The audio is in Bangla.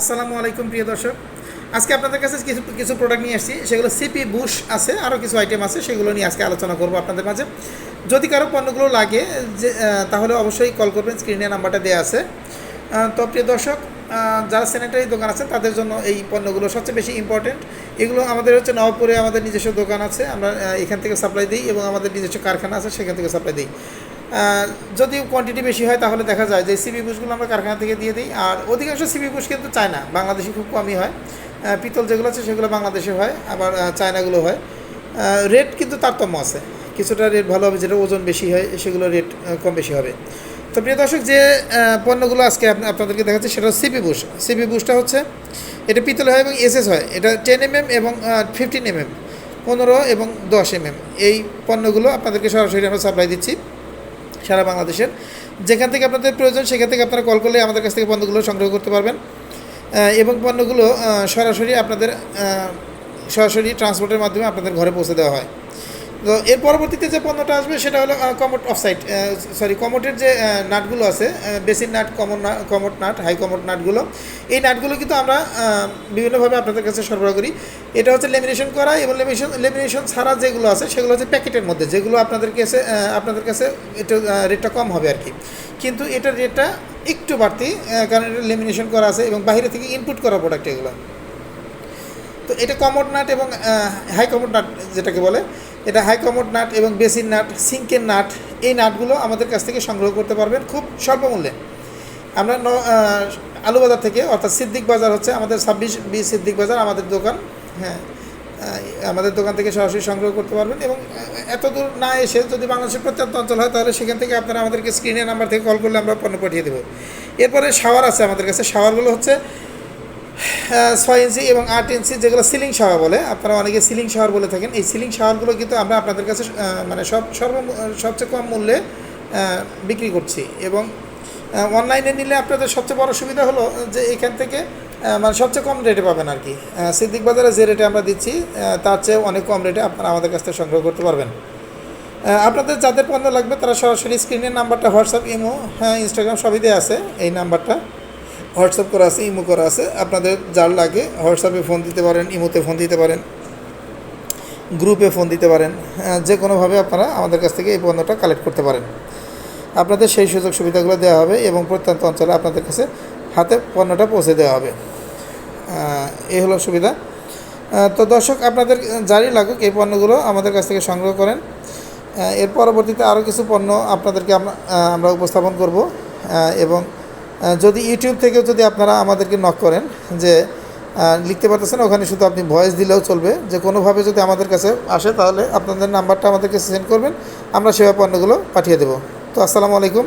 আসসালামু আলাইকুম, প্রিয় দর্শক। আজকে আপনাদের কাছে কিছু কিছু প্রোডাক্ট নিয়ে আসছি। সেগুলো সিপি বুশ আছে আরও কিছু আইটেম আছে, সেগুলো নিয়ে আজকে আলোচনা করব আপনাদের মাঝে। যদি কারও পণ্যগুলো লাগে, যে তাহলে অবশ্যই কল করবেন স্ক্রিনে নাম্বারটা দেওয়া আছে। তো প্রিয় দর্শক যারা স্যানিটারি দোকান আছে, তাদের জন্য এই পণ্যগুলো সবচেয়ে বেশি ইম্পর্টেন্ট এগুলো আমাদের হচ্ছে নবপুরে আমাদের নিজস্ব দোকান আছে। আমরা এখান থেকে সাপ্লাই দিই এবং আমাদের নিজস্ব কারখানা আছে, সেখান থেকে সাপ্লাই দিই। যদি কোয়ান্টিটি বেশি হয়, তাহলে দেখা যায় যে সিবি বুশগুলো আমরা কারখানা থেকে দিয়ে দিই। আর অধিকাংশ সিবি বুশ কিন্তু চায় না, বাংলাদেশে খুব কমই হয়। পিতল যেগুলো আছে, সেগুলো বাংলাদেশে হয়, আবার চায়নাগুলো হয়। রেট কিন্তু তারতম্য আছে। কিছুটা রেট ভালো হবে, যেটা ওজন বেশি হয়, সেগুলো রেট কম বেশি হবে। তো প্রিয় দর্শক, যে পণ্যগুলো আজকে আপনা- আপনাদেরকে দেখাচ্ছি, সেটা সিপি বুশ সিপি বুশটা হচ্ছে, এটা পিতল হয় এবং এসএস হয়। এটা টেন এমএম এবং ফিফটিন এমএম পনেরো এবং দশ এমএম এই পণ্যগুলো আপনাদেরকে সরাসরি আমরা সাপ্লাই দিচ্ছি। সারা বাংলাদেশের। যেখান থেকে আপনাদের প্রয়োজন, সেখান থেকে আপনারা কল করলে আমাদের কাছ থেকে পণ্যগুলো সংগ্রহ করতে পারবেন। এবং পণ্যগুলো সরাসরি আপনাদের সরাসরি ট্রান্সপোর্টের মাধ্যমে আপনাদের ঘরে পৌঁছে দেওয়া হয়। তো এর পরবর্তীতে যে পণ্যটা আসবে সেটা হলো কমোট অফসাইড সরি কমোটের যে নাটগুলো আছে বেসিক নাট কমন কমোট নাট হাই কমোট নাটগুলো, এই নাটগুলো কিন্তু আমরা বিভিন্নভাবে আপনাদের কাছে সরবরাহ করি। এটা হচ্ছে লেমিনেশন করা এবং লেমিনেশন লেমিনেশন ছাড়া যেগুলো আছে সেগুলো হচ্ছে প্যাকেটের মধ্যে, যেগুলো আপনাদের কাছে আপনাদের কাছে এটা রেটটা কম হবে আর কি। কিন্তু এটার রেটটা একটু বাড়তি কারণ এটা লেমিনেশন করা আছে এবং বাইরে থেকে ইনপুট করা প্রোডাক্ট এগুলো। তো এটা কমোড নাট এবং হাই কমোড নাট যেটাকে বলে এটা হাই কমোড নাট এবং বেসিন নাট সিঙ্কের নাট এই নাটগুলো আমাদের কাছ থেকে সংগ্রহ করতে পারবেন খুব স্বল্প মূল্যে। আমরা ন আহ, আলুবাজার থেকে অর্থাৎ সিদ্দিক বাজার হচ্ছে আমাদের ছাব্বিশ বি সিদ্দিক বাজার আমাদের দোকান হ্যাঁ আমাদের দোকান থেকে সরাসরি সংগ্রহ করতে পারবেন এবং এত দূর না এসে যদি বাংলাদেশের প্রত্যন্ত অঞ্চল হয় তাহলে সেখান থেকে আপনারা আমাদেরকে স্ক্রিনের নাম্বার থেকে কল করলে আমরা পণ্য পাঠিয়ে দেবো। এরপরে শাওয়ার আছে আমাদের কাছে শাওয়ারগুলো হচ্ছে ছয় ইঞ্চি এবং আট ইঞ্চি যেগুলো সিলিং শাওয়ার বলে আপনারা অনেকে সিলিং শাওয়ার বলে থাকেন। এই সিলিং শাওয়ারগুলো কিন্তু আমরা আপনাদের কাছে মানে সব সর্ব সবচেয়ে কম মূল্যে বিক্রি করছি। এবং অনলাইনে নিলে আপনাদের সবচেয়ে বড় সুবিধা হলো যে এখান থেকে মানে সবচেয়ে কম রেটে পাবেন আর কি। আহ, সিদ্দিক বাজারে যে রেটে আমরা দিচ্ছি তার চেয়ে অনেক কম রেটে আপনারা আমাদের কাছ থেকে সংগ্রহ করতে পারবেন। আপনাদের যাদের পণ্য লাগবে তারা সরাসরি স্ক্রিনের নাম্বারটা হোয়াটসঅ্যাপ ইমো হ্যাঁ ইনস্টাগ্রাম সবই দেওয়া আছে এই নাম্বারটা। হোয়াটসঅ্যাপ করা আছে ইমো করা আছে। আপনাদের যার লাগে হোয়াটসঅ্যাপে ফোন দিতে পারেন ইমোতে ফোন দিতে পারেন গ্রুপে ফোন দিতে পারেন আহ, যে কোনোভাবে আপনারা আমাদের কাছ থেকে এই পণ্যটা কালেক্ট করতে পারেন। আপনাদের সেই সুযোগ সুবিধাগুলো দেওয়া হবে এবং প্রত্যন্ত অঞ্চলে আপনাদের কাছে হাতে পণ্যটা পৌঁছে দেওয়া হবে। এই হলো সুবিধা। তো দর্শক আপনাদের যারই লাগুক এই পণ্যগুলো আমাদের কাছ থেকে সংগ্রহ করেন। এর পরবর্তীতে আরও কিছু পণ্য আপনাদেরকে আমরা উপস্থাপন করব। এবং যদি ইউটিউব থেকেও যদি আপনারা আমাদেরকে নক করেন যে লিখতে পারতেছেন, ওখানে শুধু আপনি ভয়েস দিলেও চলবে। যে কোনোভাবে যদি আমাদের কাছে আসে, তাহলে আপনাদের নাম্বারটা আমাদেরকে সেন্ড করবেন। আমরা সেবা পণ্যগুলো পাঠিয়ে দেবো। তো আসসালামু আলাইকুম।